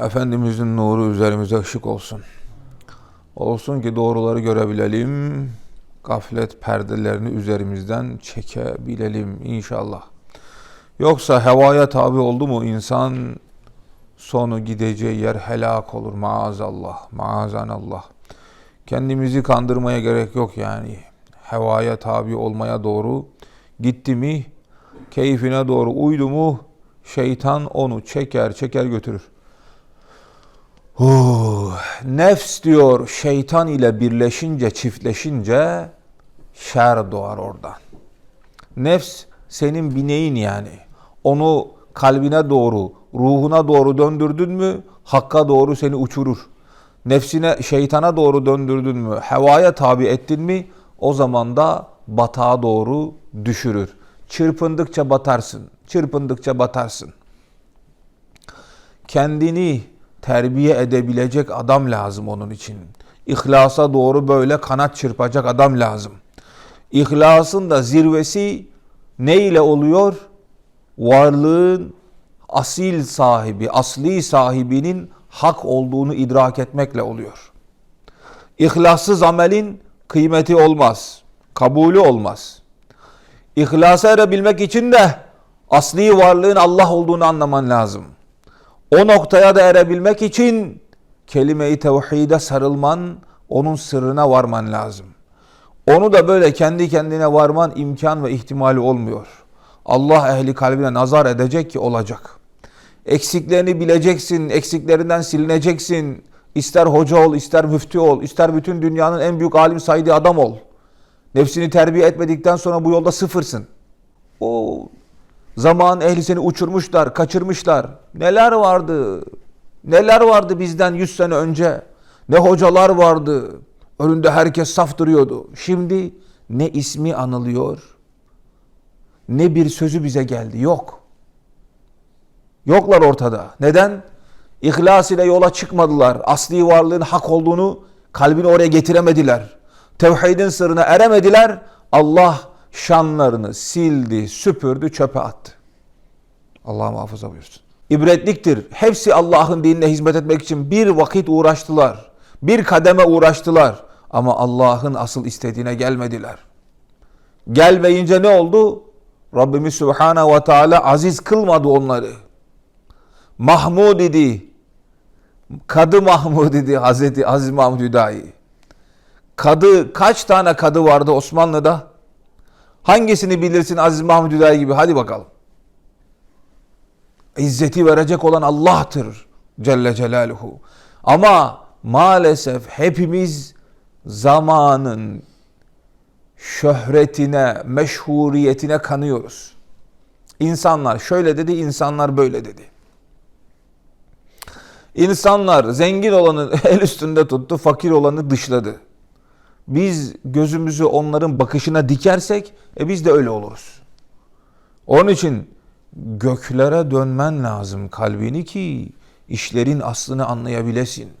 Efendimizin nuru üzerimize ışık olsun. Olsun ki doğruları görebilelim. Gaflet perdelerini üzerimizden çekebilelim inşallah. Yoksa hevaya tabi oldu mu insan sonu gideceği yer helak olur maazallah, maazanallah. Kendimizi kandırmaya gerek yok yani. Hevaya tabi olmaya doğru gitti mi, keyfine doğru uydu mu, şeytan onu çeker çeker götürür. Huh, nefs diyor şeytan ile birleşince, çiftleşince şer doğar oradan. Nefs senin bineğin yani. Onu kalbine doğru, ruhuna doğru döndürdün mü hakka doğru seni uçurur. Nefsine, şeytana doğru döndürdün mü, hevaya tabi ettin mi o zaman da batağa doğru düşürür. Çırpındıkça batarsın, çırpındıkça batarsın. Kendini terbiye edebilecek adam lazım onun için. İhlasa doğru böyle kanat çırpacak adam lazım. İhlasın da zirvesi ne ile oluyor? Varlığın asil sahibi, asli sahibinin hak olduğunu idrak etmekle oluyor. İhlassız amelin kıymeti olmaz, kabulü olmaz. İhlasa erebilmek için de asli varlığın Allah olduğunu anlaman lazım. O noktaya da erebilmek için kelime-i tevhide sarılman, onun sırrına varman lazım. Onu da böyle kendi kendine varman imkan ve ihtimali olmuyor. Allah ehli kalbine nazar edecek ki olacak. Eksiklerini bileceksin, eksiklerinden silineceksin. İster hoca ol, ister müftü ol, ister bütün dünyanın en büyük alim saydığı adam ol. Nefsini terbiye etmedikten sonra bu yolda sıfırsın. O zaman ehli seni uçurmuşlar, kaçırmışlar. Neler vardı? Neler vardı bizden 100 sene önce? Ne hocalar vardı? Önünde herkes saf duruyordu. Şimdi ne ismi anılıyor, ne bir sözü bize geldi. Yok. Yoklar ortada. Neden? İhlas ile yola çıkmadılar. Asli varlığın hak olduğunu kalbini oraya getiremediler. Tevhidin sırrına eremediler. Allah şanlarını sildi, süpürdü, çöpe attı. Allah muhafaza buyursun. İbretliktir. Hepsi Allah'ın dinine hizmet etmek için bir vakit uğraştılar. Bir kademe uğraştılar. Ama Allah'ın asıl istediğine gelmediler. Gelmeyince ne oldu? Rabbimiz Subhanahu ve Teala aziz kılmadı onları. Mahmud idi. Kadı Mahmud idi Hazreti Aziz Mahmud Hüdayi. Kadı kaç tane kadı vardı Osmanlı'da? Hangisini bilirsin Aziz Mahmud Hüdayi gibi? Hadi bakalım. İzzeti verecek olan Allah'tır Celle Celaluhu. Ama maalesef hepimiz zamanın şöhretine, meşhuriyetine kanıyoruz. İnsanlar şöyle dedi, insanlar böyle dedi. İnsanlar zengin olanı el üstünde tuttu, fakir olanı dışladı. Biz gözümüzü onların bakışına dikersek e biz de öyle oluruz. Onun için göklere dönmen lazım kalbini ki işlerin aslını anlayabilesin.